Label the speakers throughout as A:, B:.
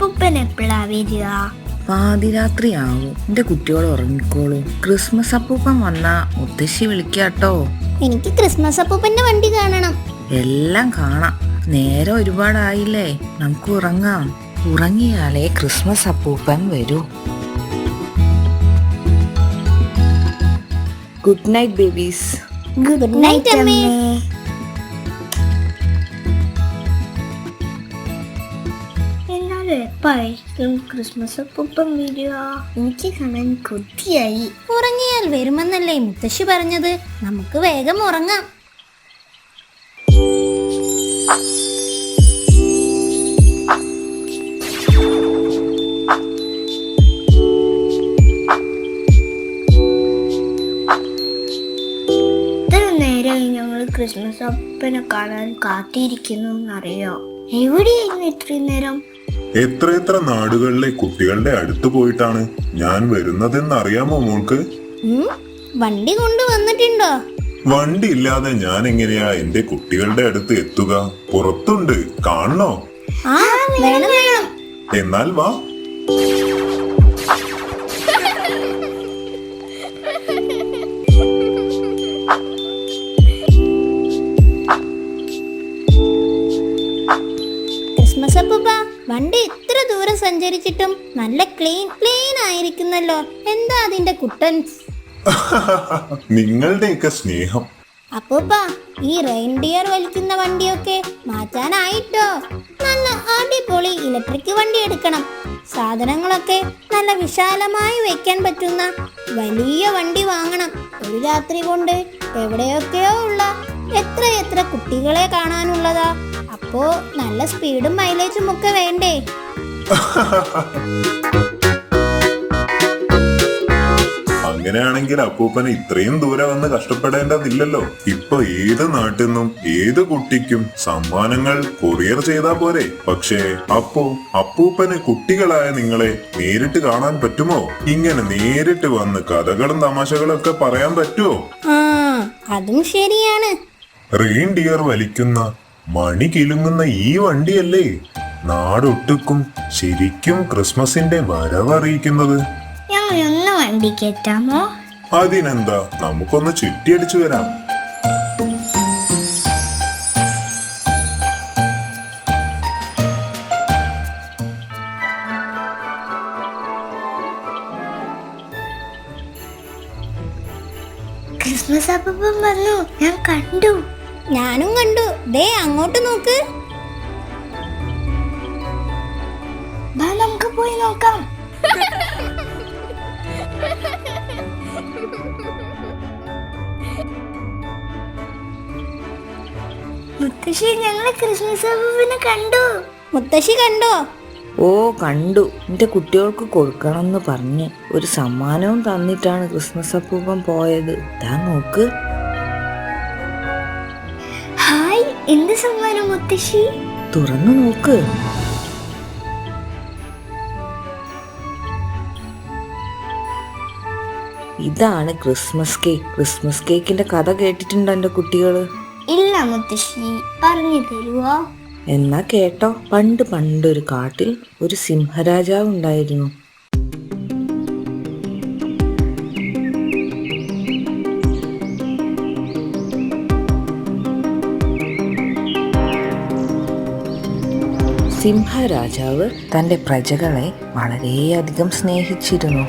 A: അപ്പൂപ്പൻ എപ്പോഴാ വരിക?
B: പാതിരാത്രിയാവും എന്റെ കുട്ടികൾ ഉറങ്ങിക്കോളൂ. ക്രിസ്മസ് അപ്പൂപ്പൻ വന്നാ മുത്തശ്ശി വിളിക്കാട്ടോ
A: എനിക്ക് ക്രിസ്മസ് അപ്പൂപ്പന്റെ വണ്ടി കാണണം.
B: എല്ലാം കാണാം. നേരം ഒരുപാടായില്ലേ. നമുക്ക് ഉറങ്ങാം. ഉറങ്ങിയാലേ ക്രിസ്മസ് അപ്പൂപ്പൻ വരൂ. Good night babies.
A: Good night അമ്മേ. എന്നാലും എപ്പായിരിക്കും ക്രിസ്മസ് അപ്പൂപ്പൻ വീഡിയോ എനിക്ക് കാണാൻ കൊതിയായി ഉറങ്ങിയാൽ വരുമെന്നല്ലേ മുത്തശ്ശി പറഞ്ഞത്. നമുക്ക് വേഗം ഉറങ്ങാം. ഇത്ര നേരമായി ഞങ്ങൾ ക്രിസ്മസ് അപ്പനെ കാണാൻ കാത്തിരിക്കുന്നു എന്നറിയോ? എവിടെയായിരുന്നു ഇത്രയും നേരം?
C: എത്ര എത്ര നാടുകളിലെ കുട്ടികളുടെ അടുത്ത് പോയിട്ടാണ് ഞാൻ വരുന്നതെന്ന് അറിയാമോ മോൾക്ക്
A: വണ്ടി കൊണ്ടുവന്നിട്ടുണ്ടോ?
C: വണ്ടി ഇല്ലാതെ ഞാൻ എങ്ങനെയാ എന്റെ കുട്ടികളുടെ അടുത്ത് എത്തുക? പുറത്തുണ്ട്. കാണണോ? എന്നാൽ വാ.
A: ദൂരം നല്ല ക്ലീൻ ക്ലീൻ ആയിരിക്കുന്നല്ലോ. എന്താ അതിന്റെ കുട്ടൻസ്
C: നിങ്ങളുടെയൊക്കെ സ്നേഹം.
A: അപ്പൂപ്പാ ഈ റെയിൻഡിയർ വലിക്കുന്ന വണ്ടിയൊക്കെ മാറ്റാനായിട്ടോ? നല്ല അടിപൊളി ഇലക്ട്രിക് വണ്ടി എടുക്കണം. സാധനങ്ങളൊക്കെ നല്ല വിശാലമായി വെക്കാൻ പറ്റുന്ന വലിയ വണ്ടി വാങ്ങണം. ഒരു രാത്രി കൊണ്ട് എവിടെയൊക്കെയോ ഉള്ള എത്ര എത്ര കുട്ടികളെ കാണാനുള്ളതാ. അപ്പോ നല്ല സ്പീഡും മൈലേജും ഒക്കെ വേണ്ടേ?
C: അങ്ങനെയാണെങ്കിൽ അപ്പൂപ്പന് ഇത്രയും ദൂരെ വന്ന് കഷ്ടപ്പെടേണ്ടതില്ലല്ലോ. ഇപ്പൊ ഏത് നാട്ടിൽ നിന്നും ഏത് കുട്ടിക്കും സമ്മാനങ്ങൾ കൊറിയർ ചെയ്താ പോരെ. പക്ഷേ അപ്പോ അപ്പൂപ്പന് കുട്ടികളായ നിങ്ങളെ നേരിട്ട് കാണാൻ പറ്റുമോ? ഇങ്ങനെ നേരിട്ട് വന്ന് കഥകളും തമാശകളൊക്കെ പറയാൻ പറ്റുമോ
A: അതും ശരിയാണ്.
C: റെയിൻഡിയർ വലിക്കുന്ന മണി കിലുങ്ങുന്ന ഈ വണ്ടിയല്ലേ? നാടൊട്ടുക്കും ശരിക്കും ക്രിസ്മസിന്റെ വരവറിയിക്കുന്നത്.
A: ഞങ്ങളൊന്ന്
C: അതിനെന്താ? നമുക്കൊന്ന് ചുറ്റിയടിച്ചു വരാം.
A: ക്രിസ്മസ് അപ്പം വന്നു. ഞാൻ കണ്ടു. ഞാനും കണ്ടു. ദേ അങ്ങോട്ട് നോക്ക്. നമുക്ക് പോയി നോക്കാം. മുത്തശ്ശി ഞങ്ങളെ ക്രിസ്മസ് അപ്പൂപ്പിനെ കണ്ടു. മുത്തശ്ശി കണ്ടോ?
B: ഓ കണ്ടു. എന്റെ കുട്ടികൾക്ക് കൊടുക്കണം എന്ന് പറഞ്ഞ് ഒരു സമ്മാനവും തന്നിട്ടാണ് ക്രിസ്മസ് അപ്പൂപ്പൻ പോയത്. ദാ നോക്ക്.
A: എന്ത് സമ്മാനം മുത്തശ്ശി?
B: തുറന്നു നോക്ക്. ഇതാണ് ക്രിസ്മസ് കേക്ക്. ക്രിസ്മസ് കേക്കിന്റെ കഥ കേട്ടിട്ടുണ്ടോ എന്റെ കുട്ടികൾ?
A: ഇല്ല മുത്തശ്ശി. പറഞ്ഞു തരുവോ?
B: എന്നാ കേട്ടോ. പണ്ട് പണ്ടൊരു കാട്ടിൽ ഒരു സിംഹരാജാവ് ഉണ്ടായിരുന്നു. സിംഹരാജാവ് തന്റെ പ്രജകളെ വളരെയധികം സ്നേഹിച്ചിരുന്നു.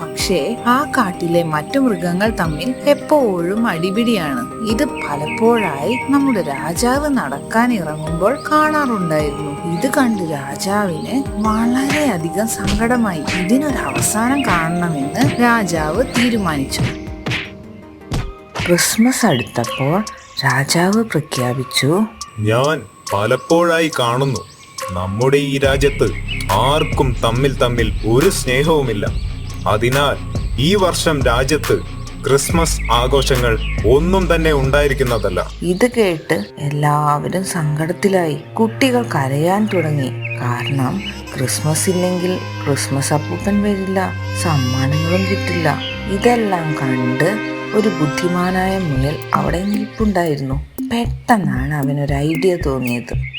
B: പക്ഷേ ആ കാട്ടിലെ മറ്റു മൃഗങ്ങൾ തമ്മിൽ എപ്പോഴും അടിപിടിയാണ്. ഇത് പലപ്പോഴായി നമ്മുടെ രാജാവ് നടക്കാൻ ഇറങ്ങുമ്പോൾ കാണാറുണ്ടായിരുന്നു. ഇത് കണ്ട് രാജാവിന് വളരെയധികം സങ്കടമായി. ഇതിനൊരു അവസാനം കാണണമെന്ന് രാജാവ് തീരുമാനിച്ചു. ക്രിസ്മസ് അടുത്തപ്പോൾ രാജാവ് പ്രഖ്യാപിച്ചു
D: ഞാൻ പലപ്പോഴായി കാണുന്നു നമ്മുടെ ഈ രാജ്യത്ത് ആർക്കും തമ്മിൽ തമ്മിൽ ഒരു സ്നേഹവുമില്ല. അതിനാൽ ഈ വർഷം രാജ്യത്ത് ക്രിസ്മസ് ആഘോഷങ്ങൾ ഒന്നും തന്നെ ഉണ്ടായിരിക്കുന്നതല്ല.
B: ഇത് കേട്ട് എല്ലാവരും സങ്കടത്തിലായി. കുട്ടികൾ കരയാൻ തുടങ്ങി. കാരണം ക്രിസ്മസ് ഇല്ലെങ്കിൽ ക്രിസ്മസ് അപ്പൂപ്പൻ വരില്ല സമ്മാനങ്ങളും കിട്ടില്ല. ഇതെല്ലാം കണ്ട് ഒരു ബുദ്ധിമാനായ മുയൽ അവിടെ നിൽപ്പുണ്ടായിരുന്നു. പെട്ടെന്നാണ് അവനൊരു ഐഡിയ തോന്നിയത്.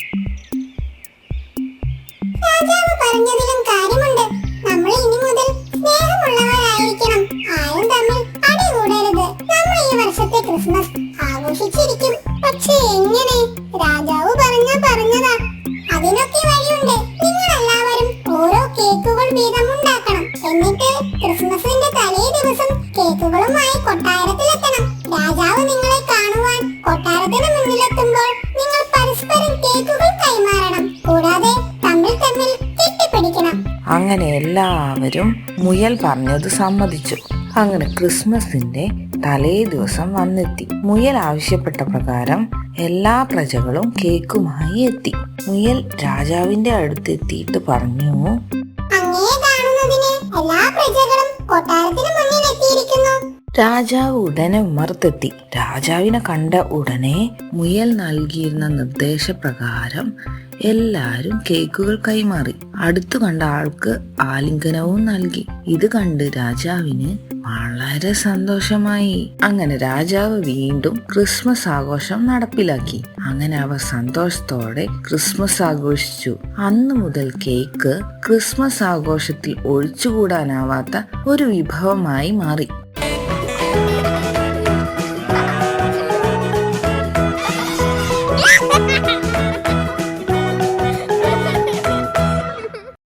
B: അങ്ങനെ എല്ലാവരും മുയൽ പറഞ്ഞത് സമ്മതിച്ചു. അങ്ങനെ ക്രിസ്മസിന്റെ തലേ ദിവസം വന്നെത്തി. മുയൽ ആവശ്യപ്പെട്ട പ്രകാരം എല്ലാ പ്രജകളും കേക്കുമായി എത്തി. മുയൽ രാജാവിന്റെ അടുത്തെത്തിയിട്ട് പറഞ്ഞു
E: അങ്ങയെ കാണുന്നതിന് എല്ലാ പ്രജകളും കൊട്ടാരത്തിന് മുന്നിൽ
B: രാജാവ് ഉടനെ ഉമർത്തെത്തി രാജാവിനെ കണ്ട ഉടനെ മുയൽ നൽകിയിരുന്ന നിർദ്ദേശപ്രകാരം എല്ലാരും കേക്കുകൾ കൈമാറി. അടുത്തു കണ്ട ആൾക്ക് ആലിംഗനവും നൽകി. ഇത് കണ്ട് രാജാവിന് വളരെ സന്തോഷമായി. അങ്ങനെ രാജാവ് വീണ്ടും ക്രിസ്മസ് ആഘോഷം നടപ്പിലാക്കി. അങ്ങനെ അവർ സന്തോഷത്തോടെ ക്രിസ്മസ് ആഘോഷിച്ചു. അന്നു മുതൽ കേക്ക് ക്രിസ്മസ് ആഘോഷത്തിൽ ഒഴിച്ചുകൂടാനാവാത്ത ഒരു വിഭവമായി മാറി.